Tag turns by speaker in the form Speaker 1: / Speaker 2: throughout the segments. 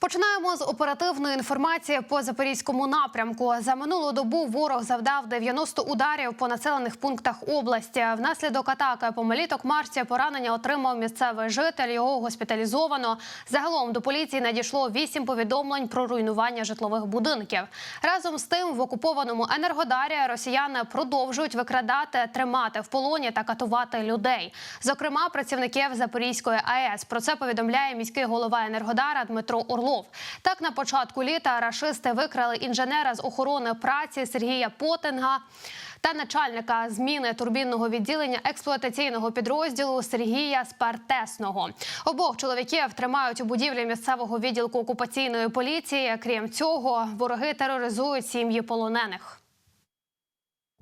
Speaker 1: Починаємо з оперативної інформації по запорізькому напрямку. За минулу добу ворог завдав 90 ударів по населених пунктах області. Внаслідок атаки по маліток Марсі поранення отримав місцевий житель. Його госпіталізовано. Загалом до поліції надійшло 8 повідомлень про руйнування житлових будинків. Разом з тим, в окупованому енергодарі росіяни продовжують викрадати, тримати в полоні та катувати людей. Зокрема, працівників Запорізької АЕС. Про це повідомляє міський голова енергодара Дмитро Орлов. Так, на початку літа рашисти викрали інженера з охорони праці Сергія Потинга та начальника зміни турбінного відділення експлуатаційного підрозділу Сергія Спартесного. Обох чоловіків тримають у будівлі місцевого відділку окупаційної поліції. Крім цього, вороги тероризують сім'ї полонених.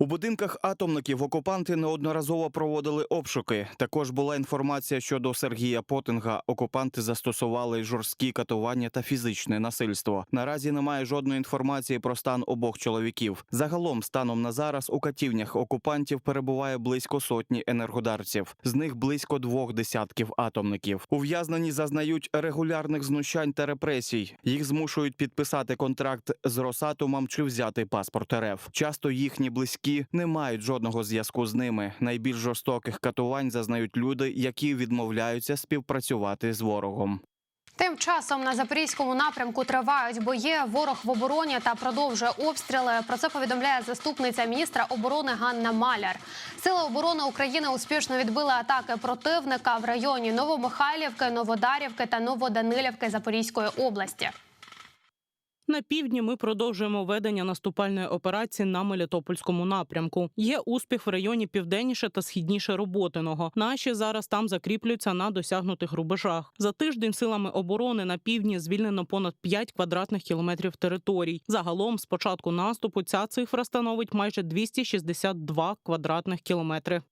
Speaker 2: У будинках атомників окупанти неодноразово проводили обшуки. Також була інформація щодо Сергія Потинга. Окупанти застосували жорсткі катування та фізичне насильство. Наразі немає жодної інформації про стан обох чоловіків. Загалом, станом на зараз, у катівнях окупантів перебуває близько сотні енергодарців. З них близько двох десятків атомників. Ув'язнені зазнають регулярних знущань та репресій. Їх змушують підписати контракт з Росатомом чи взяти паспорт РФ. Часто їхні близькі не мають жодного зв'язку з ними. Найбільш жорстоких катувань зазнають люди, які відмовляються співпрацювати з ворогом.
Speaker 1: Тим часом на запорізькому напрямку тривають бої. Ворог в обороні та продовжує обстріли. Про це повідомляє заступниця міністра оборони Ганна Маляр. Сили оборони України успішно відбили атаки противника в районі Новомихайлівки, Новодарівки та Новоданилівки Запорізької області.
Speaker 3: На півдні ми продовжуємо ведення наступальної операції на Мелітопольському напрямку. Є успіх в районі південніше та східніше Роботиного. Наші зараз там закріплюються на досягнутих рубежах. За тиждень силами оборони на півдні звільнено понад 5 квадратних кілометрів територій. Загалом, з початку наступу, ця цифра становить майже 262 квадратних кілометри.